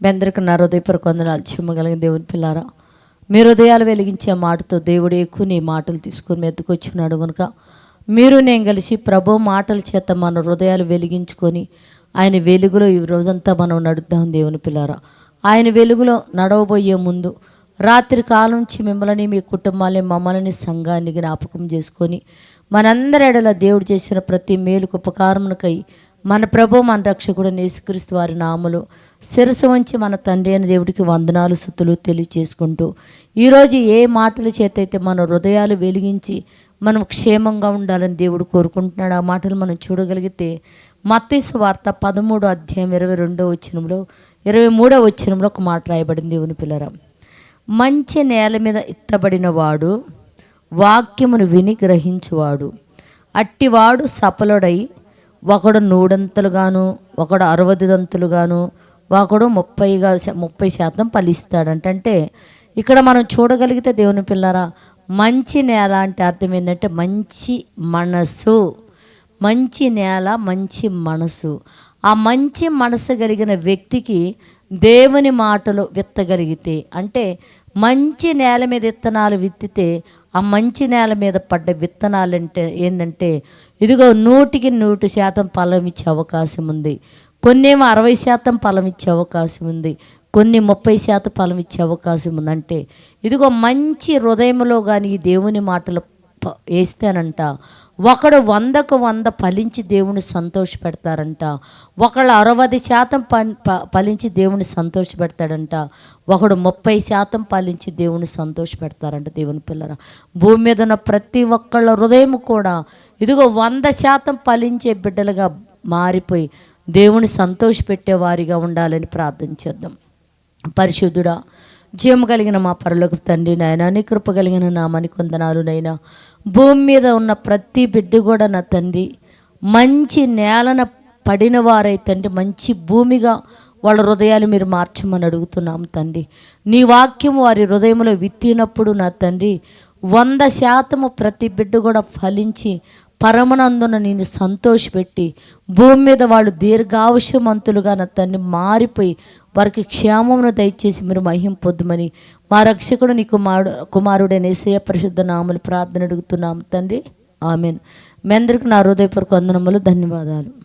బెందరికి నా హృదయపూర్వక వందనాలు. చిమ్మగలిగిన దేవుని పిల్లారా మీ హృదయాలు వెలిగించే మాటతో దేవుడు ఎక్కువ నీ మాటలు తీసుకొని మెత్తుకొచ్చున్నాడు కనుక మీరు నేను కలిసి ప్రభు మాటల చేత మన హృదయాలు వెలిగించుకొని ఆయన వెలుగులో ఈ రోజంతా మనం నడుద్దాం దేవుని పిల్లారా. ఆయన వెలుగులో నడవబోయే ముందు రాత్రి కాలం నుంచి మిమ్మల్ని మీ కుటుంబాన్ని మమ్మల్ని సంఘాన్ని జ్ఞాపకం చేసుకొని మనందరి ఎడల దేవుడు చేసిన ప్రతి మేలుకు ఉపకారమునకై మన ప్రభు మన రక్షకుడు యేసుక్రీస్తు వారి నామలు శిరసు వంచి మన తండ్రి అయిన దేవుడికి వందనాలు సుతులు తెలియచేసుకుంటూ ఈరోజు ఏ మాటల చేత అయితే మన హృదయాలు వెలిగించి మనం క్షేమంగా ఉండాలని దేవుడు కోరుకుంటున్నాడు ఆ మాటలు మనం చూడగలిగితే మత్తీసు వార్త పదమూడో అధ్యాయం ఇరవై రెండో వచ్చినంలో ఇరవై మూడో వచ్చినంలో ఒక మాట రాయబడింది. దేవుని పిల్లరా మంచి నేల మీద ఇత్తబడిన వాడు వాక్యమును విని గ్రహించువాడు. అట్టివాడు సఫలుడై ఒకడు నూడంతలుగాను ఒకడు అరవదంతులుగాను ఒకడు ముప్పైగా ముప్పై శాతం ఫలిస్తాడంటే. అంటే ఇక్కడ మనం చూడగలిగితే దేవుని పిల్లరా మంచి నేల అంటే అర్థం ఏంటంటే మంచి మనసు. మంచి నేల మంచి మనసు. ఆ మంచి మనసు కలిగిన వ్యక్తికి దేవుని మాటలు విత్తగలిగితే అంటే మంచి నేల మీద విత్తనాలు విత్తితే ఆ మంచి నేల మీద పడ్డ విత్తనాలు అంటే ఏంటంటే ఇదిగో నూటికి నూటి శాతం ఫలం ఇచ్చే అవకాశం ఉంది. కొన్నేమో అరవై శాతం ఫలం ఇచ్చే అవకాశం ఉంది. కొన్ని ముప్పై శాతం ఫలం ఇచ్చే అవకాశం ఉందంటే ఇదిగో మంచి హృదయంలో కానీ ఈ దేవుని మాటలు వేస్తానంట ఒకడు వందకు వంద ఫలించి దేవుని సంతోషపెడతారంట. ఒకడు అరవది శాతం ప- ఫలించి దేవుని సంతోషపెడతాడంట. ఒకడు ముప్పై శాతం ఫలించి దేవుని సంతోషపెడతారంట దేవుని పిల్లర. భూమి మీద ఉన్న ప్రతి ఒక్కళ్ళ హృదయం కూడా ఇదిగో వంద శాతం ఫలించే బిడ్డలుగా మారిపోయి దేవుని సంతోషపెట్టే వారిగా ఉండాలని ప్రార్థన చేద్దాం. పరిశుద్ధుడా జీవం కలిగిన మా పరలోకి తండ్రి నాయన నీ కృప కలిగిన నామని కొందనాలు నైనా భూమి మీద ఉన్న ప్రతి బిడ్డ కూడా నా తండ్రి. మంచి నేలన పడిన వారైతండి మంచి భూమిగా వాళ్ళ హృదయాలు మీరు మార్చమని అడుగుతున్నాం తండ్రి. నీ వాక్యం వారి హృదయంలో విత్తినప్పుడు నా తండ్రి వంద శాతము ప్రతి బిడ్డ కూడా ఫలించి పరమనందున నేను సంతోషపెట్టి భూమి మీద వాళ్ళు దీర్ఘావశ్యమంతులుగా నా తండ్రి మారిపోయి వారికి క్షేమమును దయచేసి మీరు మహిం పొద్దుమని మా రక్షకుడు నీ కుమారుడు కుమారుడైన ఏసయ పరిశుద్ధ నామలు ప్రార్థన అడుగుతున్నాం తండ్రి. ఆమెను. మీ అందరికీ నా హృదయపూర్వక వందనములు ధన్యవాదాలు.